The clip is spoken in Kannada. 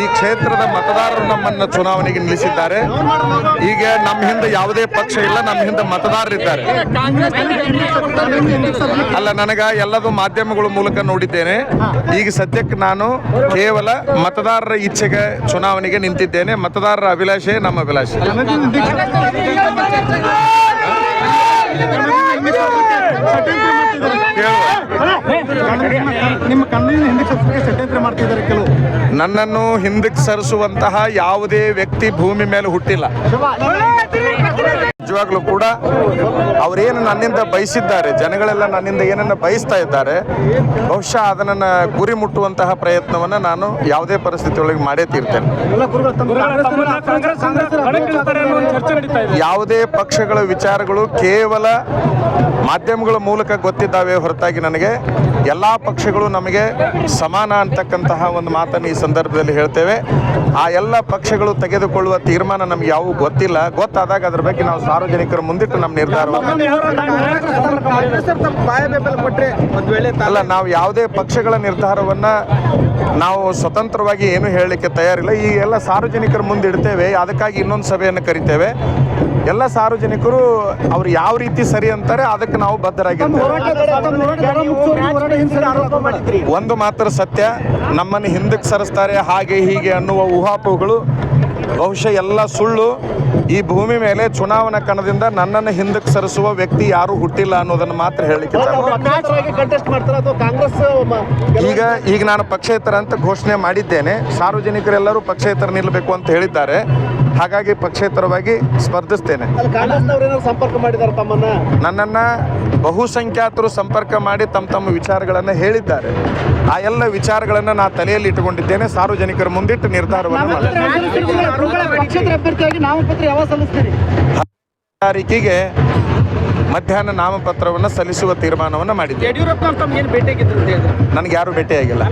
ಈ ಕ್ಷೇತ್ರದ ಮತದಾರರು ನಮ್ಮನ್ನ ಚುನಾವಣೆಗೆ ನಿಲ್ಲಿಸಿದ್ದಾರೆ. ಈಗ ನಮ್ಮ ಹಿಂದೆ ಯಾವುದೇ ಪಕ್ಷ ಇಲ್ಲ, ನಮ್ಮ ಹಿಂದೆ ಮತದಾರರಿದ್ದಾರೆ ಅಲ್ಲ, ನನಗ ಎಲ್ಲದೂ ಮಾಧ್ಯಮಗಳ ಮೂಲಕ ನೋಡಿದ್ದೇನೆ. ಈಗ ಸದ್ಯಕ್ಕೆ ನಾನು ಕೇವಲ ಮತದಾರರ ಇಚ್ಛೆಗೆ ಚುನಾವಣೆಗೆ ನಿಂತಿದ್ದೇನೆ. ಮತದಾರರ ಅಭಿಲಾಷೆ ನಮ್ಮ ಅಭಿಲಾಷೆ. ನಿಮ್ಮ ಕಣ್ಣಿನ ಹಿಂದಕ್ಕೆ ಸರಿಸೋಕೆ ಷಡ್ಯಂತ್ರ ಮಾಡ್ತಿದ್ದಾರೆ ಕೆಲವು. ನನ್ನನ್ನು ಹಿಂದಕ್ಕೆ ಸರಿಸುವಂತಹ ಯಾವುದೇ ವ್ಯಕ್ತಿ ಭೂಮಿ ಮೇಲೆ ಹುಟ್ಟಿಲ್ಲ. ನಿಜವಾಗ್ಲೂ ಕೂಡ ಅವರೇನು ನನ್ನಿಂದ ಬಯಸಿದ್ದಾರೆ, ಜನಗಳೆಲ್ಲ ನನ್ನಿಂದ ಏನನ್ನ ಬಯಸ್ತಾ ಇದ್ದಾರೆ, ಬಹುಶಃ ಅದನ್ನ ಗುರಿ ಮುಟ್ಟುವಂತಹ ಪ್ರಯತ್ನವನ್ನ ನಾನು ಯಾವುದೇ ಪರಿಸ್ಥಿತಿ ಒಳಗೆ ಮಾಡೇ ತೀರ್ತೇನೆ. ಯಾವುದೇ ಪಕ್ಷಗಳ ವಿಚಾರಗಳು ಕೇವಲ ಮಾಧ್ಯಮಗಳ ಮೂಲಕ ಗೊತ್ತಿದ್ದಾವೆ ಹೊರತಾಗಿ ನನಗೆ, ಎಲ್ಲ ಪಕ್ಷಗಳು ನಮಗೆ ಸಮಾನ ಅಂತಕ್ಕಂತಹ ಒಂದು ಮಾತನ್ನು ಈ ಸಂದರ್ಭದಲ್ಲಿ ಹೇಳ್ತೇವೆ. ಆ ಎಲ್ಲ ಪಕ್ಷಗಳು ತೆಗೆದುಕೊಳ್ಳುವ ತೀರ್ಮಾನ ನಮ್ಗೆ ಯಾವ ಗೊತ್ತಿಲ್ಲ. ಗೊತ್ತಾದಾಗ ಅದ್ರ ಬಗ್ಗೆ ನಾವು ಸಾರ್ವಜನಿಕರ ಮುಂದಿಟ್ಟು ನಮ್ಮ ನಿರ್ಧಾರ ಒಂದ್ ವೇಳೆ ಅಲ್ಲ ನಾವು ಯಾವುದೇ ಪಕ್ಷಗಳ ನಿರ್ಧಾರವನ್ನ ನಾವು ಸ್ವತಂತ್ರವಾಗಿ ಏನು ಹೇಳಲಿಕ್ಕೆ ತಯಾರಿಲ್ಲ. ಈ ಎಲ್ಲ ಸಾರ್ವಜನಿಕರ ಮುಂದೆ ಇಡ್ತೇವೆ ಅದಕ್ಕಾಗಿ ಇನ್ನೊಂದು ಸಭೆಯನ್ನು ಕರಿತೇವೆ. ಎಲ್ಲ ಸಾರ್ವಜನಿಕರು ಅವ್ರು ಯಾವ ರೀತಿ ಸರಿ ಅಂತಾರೆ ಅದಕ್ಕೆ ನಾವು ಬದ್ಧರಾಗಿರ್ತೇವೆ. ಒಂದು ಮಾತ್ರ ಸತ್ಯ ನಮ್ಮನ್ನು ಹಿಂದಕ್ಕೆ ಸರಿಸ್ತಾರೆ ಹಾಗೆ ಹೀಗೆ ಅನ್ನುವ ಊಹಾಪೋಹಗಳು ಬಹುಶಃ ಎಲ್ಲ ಸುಳ್ಳು. ಈ ಭೂಮಿ ಮೇಲೆ ಚುನಾವಣಾ ಕಣದಿಂದ ನನ್ನನ್ನು ಹಿಂದಕ್ಕೆ ಸರಿಸುವ ವ್ಯಕ್ತಿ ಯಾರು ಹುಟ್ಟಿಲ್ಲ ಅನ್ನೋದನ್ನು ಮಾತ್ರ ಹೇಳಲಿಕ್ಕೆ ಈಗ ಈಗ ನಾನು ಪಕ್ಷೇತರ ಅಂತ ಘೋಷಣೆ ಮಾಡಿದ್ದೇನೆ. ಸಾರ್ವಜನಿಕರೆಲ್ಲರೂ ಪಕ್ಷೇತರ ನಿಲ್ಲಬೇಕು ಅಂತ ಹೇಳಿದ್ದಾರೆ. ಹಾಗಾಗಿ ಪಕ್ಷೇತರವಾಗಿ ಸ್ಪರ್ಧಿಸ್ತೇನೆ. ನನ್ನನ್ನು ಬಹುಸಂಖ್ಯಾತರು ಸಂಪರ್ಕ ಮಾಡಿ ತಮ್ಮ ತಮ್ಮ ವಿಚಾರಗಳನ್ನು ಹೇಳಿದ್ದಾರೆ. ಆ ಎಲ್ಲ ವಿಚಾರಗಳನ್ನು ನಾ ತಲೆಯಲ್ಲಿ ಇಟ್ಟುಕೊಂಡಿದ್ದೇನೆ. ಸಾರ್ವಜನಿಕರ ಮುಂದಿಟ್ಟು ನಿರ್ಧಾರವನ್ನು ಮಧ್ಯಾಹ್ನ ನಾಮಪತ್ರವನ್ನು ಸಲ್ಲಿಸುವ ತೀರ್ಮಾನವನ್ನು ಮಾಡಿದ್ದೇನೆ ಯಡಿಯೂರಪ್ಪ ನನಗೆ ಯಾರು ಭೇಟಿಯಾಗಿಲ್ಲ